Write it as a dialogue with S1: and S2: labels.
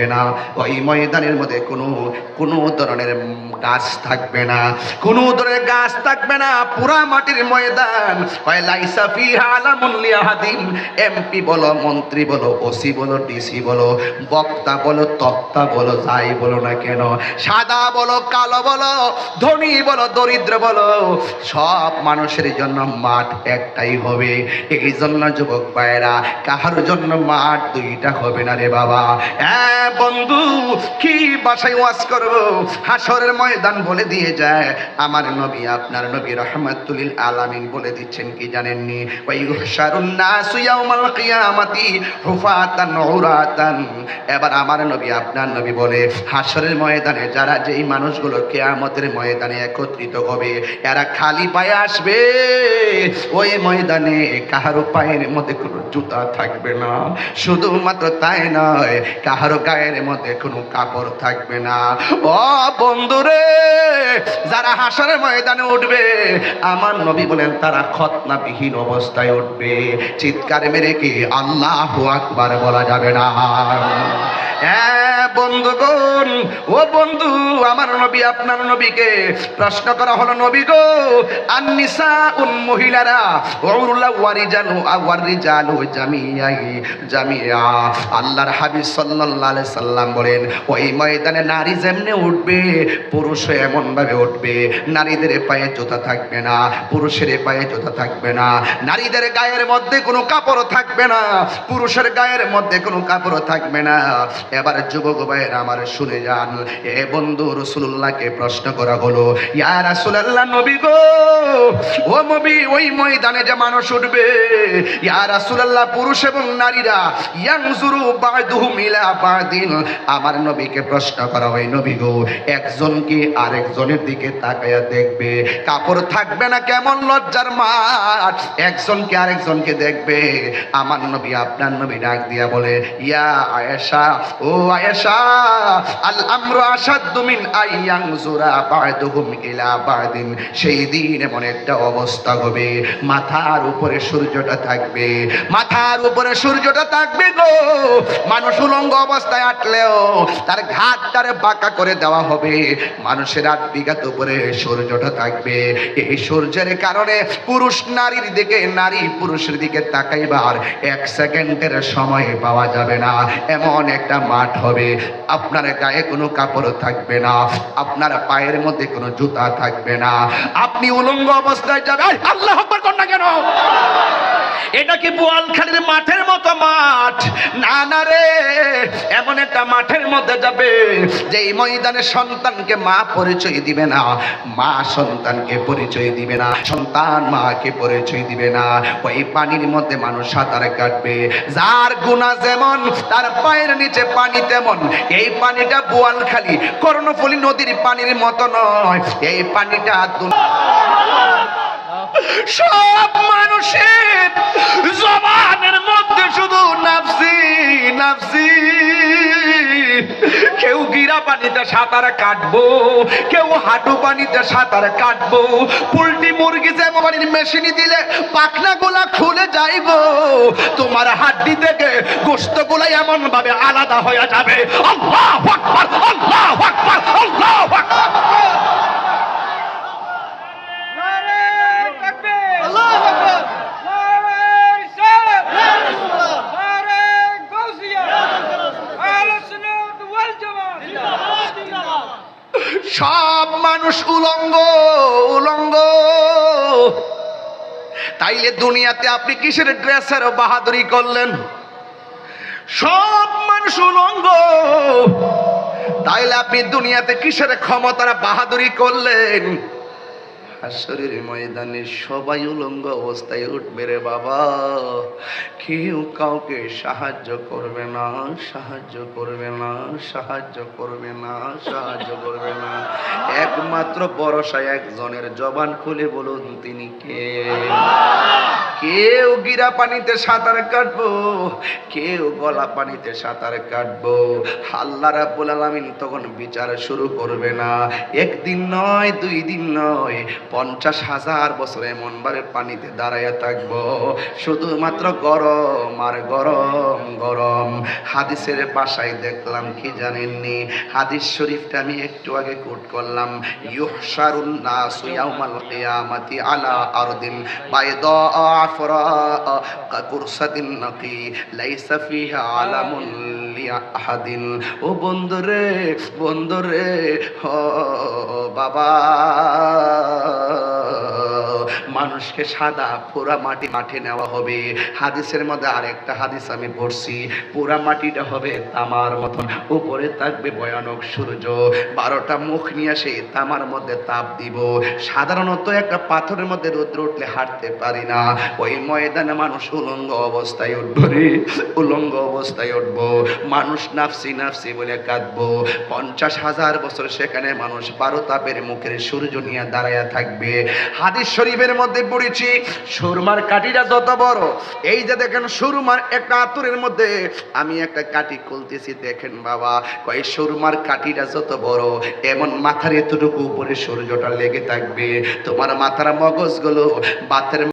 S1: থাকবে না। ওই ময়দানের মধ্যে কোনো কোনো ধরনের গাছ থাকবে না। কোনো ধরনের গাছ থাকবে না। পুরা মাটির ময়দান। এমপি বলো, মন্ত্রী বলো, ওসি বলো, ডিসি বলো, বক্তা বলো, তক্তা বলো, যাই বলো না কেন। সাদা বলো, কালো বলো, ধনী বলো, দরিদ্র বলো, সব মানুষের জন্য মাঠ একটাই হবে। এই জন্য যুবক ভাইয়েরা কাহার জন্য মাঠ দুইটা হবে না রে বাবা। হ্যাঁ বন্ধু, কি বাসায় ওয়াজ করব? হাসরের ময়দান বলে দিয়ে যায়। আমার নবী, আপনার নবী রহমাতুলিল আলামিন বলে দিচ্ছেন কি জানেননি? ওই হুশারুন নাসু ইয়াউমাল কিয়ামাতি হুফাতান উরাতান। এবার আমার নবী, আপনার নবী বলে হাসরের ময়দানে যারা যেই মানুষগুলো কিয়ামতের ময়দানে একত্রিত হবে, এরা খালি পায়ে আসবে। ওই ময়দানে কাহারো পায়ের মধ্যে কোনো জুতা থাকবে না। শুধুমাত্র তাই নয় কাহারো গায়ের মধ্যে কোনো কাপড় থাকবে না। ও বন্ধুরে, যারা হাসার ময়দানে উঠবে, আমার নবী বলেন, তারা খতনাবিহীন অবস্থায় উঠবে। চিৎকার মেরে কি আল্লাহ আকবার বলা যাবে না। হ্যাঁ বন্ধুগণ, ও বন্ধু, আমার নবী, আপনার নবীকে প্রশ্ন করা হলো, নবী গো আননিসা উন মহিলারা ওরুল্লা ওয়ারিজানু ওয়ারিজালু জামিয়াই, জামিয়া। আল্লাহর হাবিব সাল্লাল্লাহু আলাইহি সাল্লাম বলেন, ওই ময়দানে নারী যেমনে উঠবে, পুরুষও এমন ভাবে উঠবে। নারীদের পায়ে জুতা থাকবে না, পুরুষের পায়ে জুতা থাকবে না। নারীদের গায়ের মধ্যে কোনো কাপড় থাকবে না, পুরুষের গায়ের মধ্যে কোনো কাপড় থাকবে না। এবার যুবক ভাইয়ের আমার শুনে যান। এ বন্ধু রসুল্লাহকে প্রশ্ন করা হলো নবী গো, ও নবী, ওই ময়দানে যে মানুষ উঠবে, ইয়া পুরুষ এবং নারীরা ইলা বাদিন। আমার নবীকে প্রশ্ন করা হয়, নবী গো, একজন কি আরেকজনের দিকে তাকায়া দেখবে? কাপড় থাকবে না কেমন লজ্জার মাঠ একজন কি আরেকজনকে দেখবে? আমার নবী আপনার নবী ডাক দিয়া বলে, ইয়া আয়েশা, ও আয়েশা মাথার উপরে সূর্যটা থাকবে। মাথার উপরে সূর্যটা থাকবে গো। মানুষ উলঙ্গ অবস্থায় আটলেও তার বাঁকা করে দেওয়া হবে। মানুষের আট বিঘাত উপরে সূর্যটা থাকবে। এই সূর্যের কারণে পুরুষ নারীর দিকে, নারী পুরুষের দিকে তাকাইবার এক সেকেন্ডের সময় পাওয়া যাবে না। এমন একটা মাঠ হবে। আপনার গায়ে কোনো কাপড় থাকবে না, আপনার পায়ের মধ্যে কোনো জুতা থাকবে না। আপনি উলঙ্গ অবস্থায় যাবেন, আল্লাহ কন্যা কেন? এটা কি বোয়ালখালীর মাঠের মতো মাঠ? না না রে, এমন একটা মাঠের মধ্যে যাবে যে এই ময়দানে সন্তানকে মা পরিচয় দিবে না, মা সন্তানকে পরিচয় দিবে না, সন্তান মাকে পরিচয় দিবে না। ওই পানির মধ্যে মানুষ সাঁতার কাটবে। যার গুণা যেমন, তার পায়ের নিচে পানি তেমন। এই পানিটা বোয়ালখালী, কর্ণফুলী নদীর পানির মতো নয়। এই পানিটা সব মানুষের জবানের মধ্যে শুধু নাফসি নাফসি। কেউ গিরা পানিতে সাঁতার কাটবো, কেউ হাঁটু পানিতে সাঁতার কাটবো। পোল্ট্রি মুরগি যেমন পানির মেশিনে দিলে পাখনা গুলা খুলে যাইবো। তোমার হাড্ডি থেকে গোস্তগুলা এমন ভাবে আলাদা হয়ে যাবে। আল্লাহ আকবার আল্লাহ আকবার
S2: নারে তাকবীর আল্লাহু আকবার নারে রিসালাত নারে গাউসিয়া আহলে সুন্নাত ওয়াল জামাত জিন্দাবাদ জিন্দাবাদ
S1: সব মানুষ উলঙ্গ উলঙ্গ। তাইলে দুনিয়াতে আপনি কিসের ড্রেসের বাহাদুরি করলেন? সব মানুষ উলঙ্গ। তাইলে আপনি দুনিয়াতে কিসের ক্ষমতার বাহাদুরি করলেন? হাসরের ময়দানে সবাই উলঙ্গ অবস্থায় উঠবে রে বাবা। কেউ কাউকে সাহায্য করবে না, সাহায্য করবে না, সাহায্য করবে না, সাহায্য করবে না। একমাত্র বরসায় একজনের জবান খুলে বলুন, তিনি কে? কেউ গিরা পানিতে সাঁতার কাটবো, কেউ গলা পানিতে সাঁতার কাটবো। আল্লাহ রাব্বুল আলামিন তখন বিচার শুরু করবে না। একদিন নয়, দুই দিন নয়, পঞ্চাশ হাজার বছর এমন ভাবে পানিতে দাঁড়াইয়া থাকব। শুধুমাত্র গরম আর গরম গরম। হাদিসের পাশায় দেখলাম, কি জানেননি? হাদিস শরীফটা আমি একটু আগে কোট করলাম। ইউহশারুন নাসু ইয়াউমাল কিয়ামাতি আলা আরদিন বাইদা আফরা কাকুরসাতিন নাকি লাইসা ফিহা আলামুন লিআহাদিন ও বন্ধুরে বন্ধুরে ও বাবা। মানুষকে সাদা পোড়া মাটি মাঠে নেওয়া হবে। হাদিসের মধ্যে আরেকটা হাদিস আমি পড়ছি, পোড়া মাটিটা হবে তামার মতন, উপরে থাকবে ভয়ানক সূর্য। বারোটা মুখ নিয়ে আসে তামার মধ্যে তাপ দিব। সাধারণত একটা পাথরের মধ্যে রৌদ্র উঠলে হাঁটতে পারি না। ওই ময়দানে মানুষ উলঙ্গ অবস্থায় উঠবো রে, উলঙ্গ অবস্থায় উঠবো। মানুষ নাফসি নাফসি বলে কাঁদবো। পঞ্চাশ হাজার বছর সেখানে মানুষ বারো তাপের মুখের সূর্য নিয়ে দাঁড়ায়া থাকবে। হাদিস শরীফের মধ্যে পড়েছি। সুরমার কাঠিটা যত বড়, এই যে দেখেন সুরমার একটা আতুরের মধ্যে, আমি একটা কাঠি খুলতেছি, দেখেন বাবা, কয় সুরমার কাঠিটা যত বড়, এমন মাথার এতটুকু উপরে সূর্যটা লেগে থাকবে। তোমার মাথার মগজগুলো বাতের